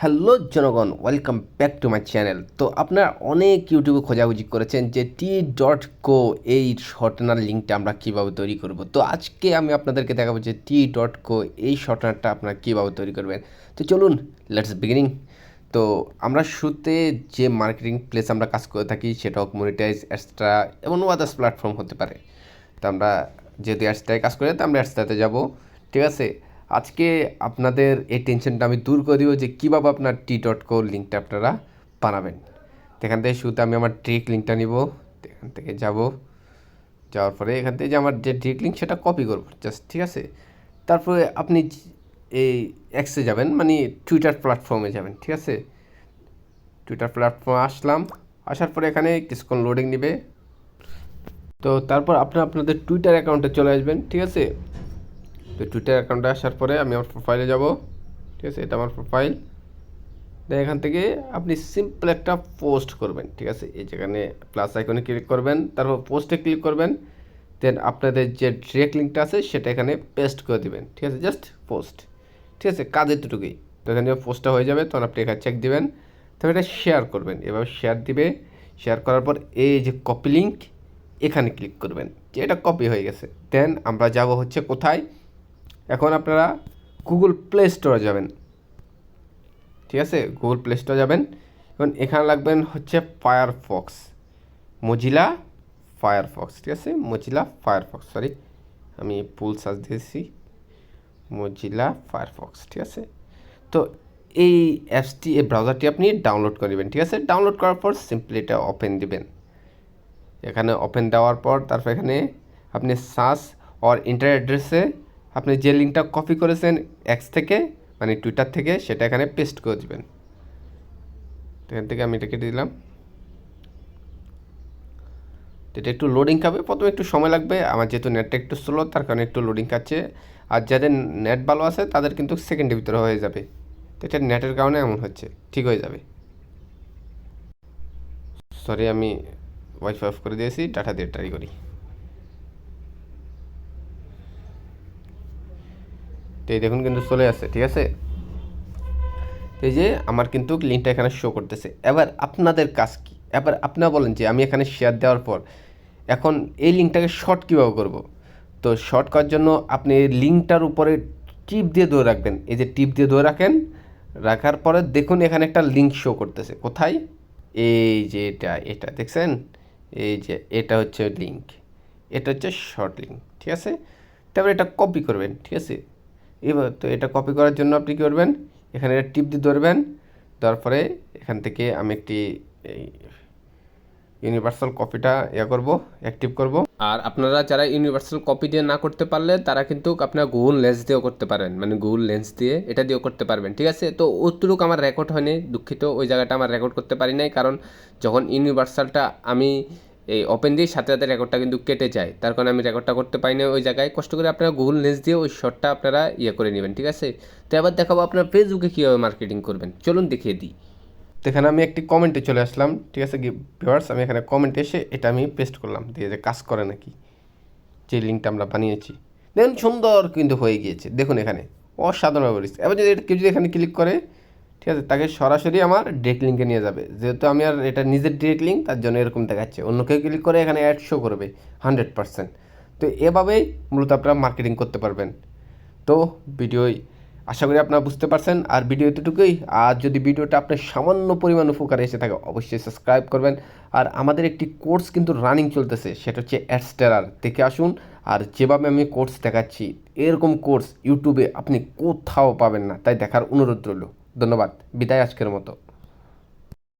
Hello জনগণ, welcome back to my channel. তো আপনারা অনেক ইউটিউবে খোঁজাখুঁজি করেছেন যে টি ডট কো এই শর্টনার লিঙ্কটা আমরা কীভাবে তৈরি করব। তো আজকে আমি আপনাদেরকে দেখাবো যে টি ডট কো এই শর্টনারটা আপনারা কীভাবে তৈরি করবেন। তো চলুন লেটস বিগিনিং তো আমরা শুরুতে যে মার্কেটিং প্লেস আমরা কাজ করে থাকি সেটা হোক মনিটাইজ এক্সট্রা এবং আদার্স প্ল্যাটফর্ম হতে পারে। তো আমরা যেহেতু অ্যাডসটায় কাজ করি, তো আমরা অ্যাডসটাতে যাব। ঠিক আছে? আজকে আপনাদের এই টেনশনটা আমি দূর করে দিব যে কীভাবে আপনার টি ডট কো লিঙ্কটা আপনারা বানাবেন। এখান থেকে শুরুতে আমি আমার ট্রিক লিঙ্কটা নিব এখান থেকে যাব, যাওয়ার পরে এখান থেকে যে আমার যে ট্রিক লিঙ্ক সেটা কপি করব জাস্ট ঠিক আছে? তারপরে আপনি এই এক্সে যাবেন মানে টুইটার প্ল্যাটফর্মে যাবেন, ঠিক আছে? টুইটার প্ল্যাটফর্মে আসলাম, আসার পরে এখানে কিছুক্ষণ লোডিং নেবে। তো তারপর আপনি, আপনাদের টুইটার অ্যাকাউন্টে চলে আসবেন, ঠিক আছে? তো টুইটার অ্যাকাউন্টে আসার পরে আমি আমার প্রোফাইলে যাব। ঠিক আছে, এটা আমার প্রোফাইল দেন এখান থেকে আপনি সিম্পল একটা পোস্ট করবেন, ঠিক আছে? এই যেখানে প্লাস আইকনে ক্লিক করবেন, তারপর পোস্টে ক্লিক করবেন। দেন আপনাদের যে ডিরেক্ট লিঙ্কটা আছে, সেটা এখানে পেস্ট করে দিবেন, ঠিক আছে? জাস্ট পোস্ট ঠিক আছে? কাজের দুটুকুই তো এখানে পোস্টটা হয়ে যাবে, তখন আপনি এখানে চেক দিবেন। তবে এটা শেয়ার করবেন। এভাবে শেয়ার দিবে। শেয়ার করার পর এই যে কপি লিঙ্ক এখানে ক্লিক করবেন। যে এটা কপি হয়ে গেছে। দেন আমরা যাব হচ্ছে কোথায়? এখন আপনারা গুগল প্লে স্টোরে যাবেন। ঠিক আছে? গুগল প্লে স্টোরে যাবেন। এবং এখানে লাগবেন হচ্ছে ফায়ারফক্স মজিলা ফায়ারফক্স ঠিক আছে? মজিলা ফায়ারফক্স সরি আমি ফুল সার্চ দিয়েছি। মজিলা ফায়ারফক্স ঠিক আছে? তো এই অ্যাপসটি এই ব্রাউজারটি আপনি ডাউনলোড করে নেবেন, ঠিক আছে? ডাউনলোড করার পর সিম্পলি এটা ওপেন দিবেন। এখানে ওপেন দেওয়ার পর তারপর এখানে আপনি সার্চ অর ইন্টার অ্যাড্রেসে আপনি যে লিঙ্কটা কপি করেছেন এক্স থেকে মানে টুইটার থেকে, সেটা এখানে পেস্ট করে দেবেন। এখান থেকে আমি এটা কেটে দিলাম। এটা একটু লোডিং খাবে। প্রথমে একটু সময় লাগবে। আমার যেহেতু নেটটা একটু স্লো তার কারণে একটু লোডিং খাচ্ছে। আর যাদের নেট ভালো আছে, তাদের কিন্তু সেকেন্ডের ভিতরে হয়ে যাবে। তো এটা নেটের কারণে এমন হচ্ছে। ঠিক হয়ে যাবে। সরি আমি ওয়াইফাই অফ করে দিয়েছি। ডাটা দিয়ে ট্রাই করি। তো এই দেখুন কিন্তু চলে আসছে, ঠিক আছে? এই যে আমার কিন্তু লিঙ্কটা এখানে শো করতেছে। এবার আপনাদের কাজ কি? এবার আপনারা বলেন যে আমি এখানে শেয়ার দেওয়ার পর এখন এই লিঙ্কটাকে শর্ট কীভাবে করব? তো শর্ট করার জন্য আপনি এই লিঙ্কটার উপরে টিপ দিয়ে ধরে রাখবেন। এই যে টিপ দিয়ে ধরে রাখেন, রাখার পরে দেখুন এখানে একটা লিঙ্ক শো করতেছে। কোথায়? এই যে এটা এটা, দেখছেন? এই যে এটা হচ্ছে লিঙ্ক এটা হচ্ছে শর্ট লিঙ্ক ঠিক আছে? তারপরে এটা কপি করবেন, ঠিক আছে? এবার তো এটা কপি করার জন্য আপনি কী করবেন? এখানে টিপ দিয়ে ধরবেন। তারপরে এখান থেকে আমি একটি ইউনিভার্সাল কপিটা ইয়ে করব অ্যাক্টিভ করব। আর আপনারা যারা ইউনিভার্সাল কপি দিয়ে না করতে পারলে, তারা কিন্তু আপনার গুগল লেন্স দিয়েও করতে পারেন। মানে গুগল লেন্স দিয়ে এটা দিয়েও করতে পারবেন, ঠিক আছে? তো অতটুকু আমার রেকর্ড হয়নি, দুঃখিত। ওই জায়গাটা আমার রেকর্ড করতে পারি নাই, কারণ যখন ইউনিভার্সালটা আমি এই ওপেন দিয়ে সাথে সাথে রেকর্ডটা কিন্তু কেটে যায়। তার কারণে আমি রেকর্ডটা করতে পারি না ওই জায়গায়। কষ্ট করে আপনারা গুগল লেন্স দিয়ে ওই শটটা আপনারা ইয়ে করে নেবেন, ঠিক আছে? তো এবার দেখাবো আপনার ফেসবুকে কীভাবে মার্কেটিং করবেন। চলুন দেখিয়ে দিই। তো এখানে আমি একটি কমেন্টে চলে আসলাম, ঠিক আছে ভিউয়ার্স আমি এখানে কমেন্টে এসে এটা আমি পেস্ট করলাম, দিয়ে যে কাজ করে নাকি। যে লিঙ্কটা আমরা বানিয়েছি। দেখুন সুন্দর কিন্তু হয়ে গিয়েছে। দেখুন এখানে, অসাধারণ এবার যদি কেউ যদি এখানে ক্লিক করে ঠিক আছে? তাকে সরাসরি আমার ডিরেক্ট লিঙ্কে নিয়ে যাবে। যেহেতু আমি আর এটা নিজের ডিরেক্ট লিঙ্ক তার জন্য এরকম দেখাচ্ছে। অন্য কেউ ক্লিক করে এখানে অ্যাড শো করবে হান্ড্রেড পারসেন্ট তো এভাবেই মূলত আপনারা মার্কেটিং করতে পারবেন। তো ভিডিওই আশা করি আপনারা বুঝতে পারছেন। আর ভিডিও এতটুকুই। আর যদি ভিডিওটা আপনার সামান্য পরিমাণ উপকারে এসে থাকে, অবশ্যই সাবস্ক্রাইব করবেন। আর আমাদের একটি কোর্স কিন্তু রানিং চলতেছে, সেটা হচ্ছে অ্যাডস্টেরার দেখে আসুন। আর যেভাবে আমি কোর্স দেখাচ্ছি, এরকম কোর্স ইউটিউবে আপনি কোথাও পাবেন না। তাই দেখার অনুরোধ রইল। ধন্যবাদ। বিদায় আজকের মতো।